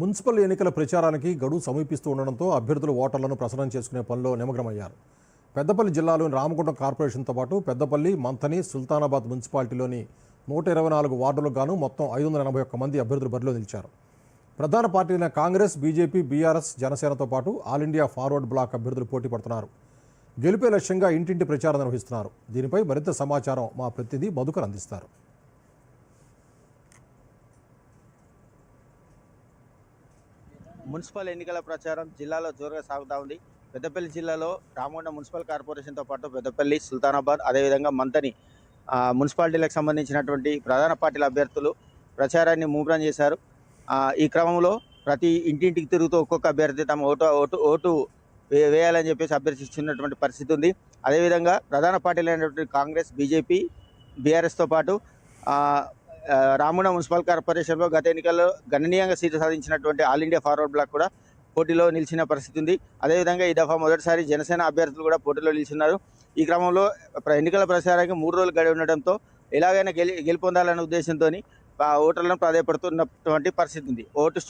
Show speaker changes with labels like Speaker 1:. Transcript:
Speaker 1: Municipal ఎన్నికల ప్రచారానికి గడువు సమీపిస్తూ ఉండడంతో అభ్యర్థులు ఓటర్లను ప్రసన్నం చేసుకునే పనిలో నిమగ్నమయ్యారు. పెద్దపల్లి జిల్లాలోని రామగుండం కార్పొరేషన్తో పాటు పెద్దపల్లి మంథని సుల్తానాబాద్ మున్సిపాలిటీలోని నూట ఇరవై నాలుగు వార్డులకు గాను మొత్తం ఐదు వందల ఎనభై ఒక్క మంది అభ్యర్థులు బరిలో నిలిచారు. ప్రధాన పార్టీలైన కాంగ్రెస్ బీజేపీ బీఆర్ఎస్ జనసేనతో పాటు ఆల్ ఇండియా ఫార్వర్డ్ బ్లాక్ అభ్యర్థులు పోటీ పడుతున్నారు. గెలిపే లక్ష్యంగా ఇంటింటి ప్రచారం నిర్వహిస్తున్నారు. దీనిపై మరింత సమాచారం మా ప్రతినిధి మధుకర్ అందిస్తారు.
Speaker 2: మున్సిపల్ ఎన్నికల ప్రచారం జిల్లాలో జోరుగా సాగుతూ ఉంది. పెద్దపల్లి జిల్లాలో రామగుండ మున్సిపల్ కార్పొరేషన్తో పాటు పెద్దపల్లి సుల్తానాబాద్ అదేవిధంగా మంతని మున్సిపాలిటీలకు సంబంధించినటువంటి ప్రధాన పార్టీల అభ్యర్థులు ప్రచారాన్ని ముమ్మరం చేశారు. ఈ క్రమంలో ప్రతి ఇంటింటికి తిరుగుతూ ఒక్కొక్క అభ్యర్థి తమ ఓటు ఓటు ఓటు వే- వేయాలని చెప్పేసి అభ్యర్థిస్తున్నటువంటి పరిస్థితి ఉంది. అదేవిధంగా ప్రధాన పార్టీలైనటువంటి కాంగ్రెస్ బీజేపీ బీఆర్ఎస్తో పాటు రాముడ మున్సిపల్ కార్పొరేషన్లో గత ఎన్నికల్లో గణనీయంగా సీటు సాధించినటువంటి ఆల్ ఇండియా ఫార్వర్డ్ బ్లాక్ కూడా పోటీలో నిలిచిన పరిస్థితి ఉంది. అదేవిధంగా ఈ దఫా మొదటిసారి జనసేన అభ్యర్థులు కూడా పోటీలో నిలిచినారు ఈ క్రమంలో ప్ర- ఎన్నికల ప్రచారానికి మూడు రోజులు గడి ఉండడంతో ఎలాగైనా గెలి గెలుపొందాలనే ఉద్దేశంతో ఓటర్లను ప్రాధాయపడుతున్నటువంటి పరిస్థితి ఉంది. ఓటు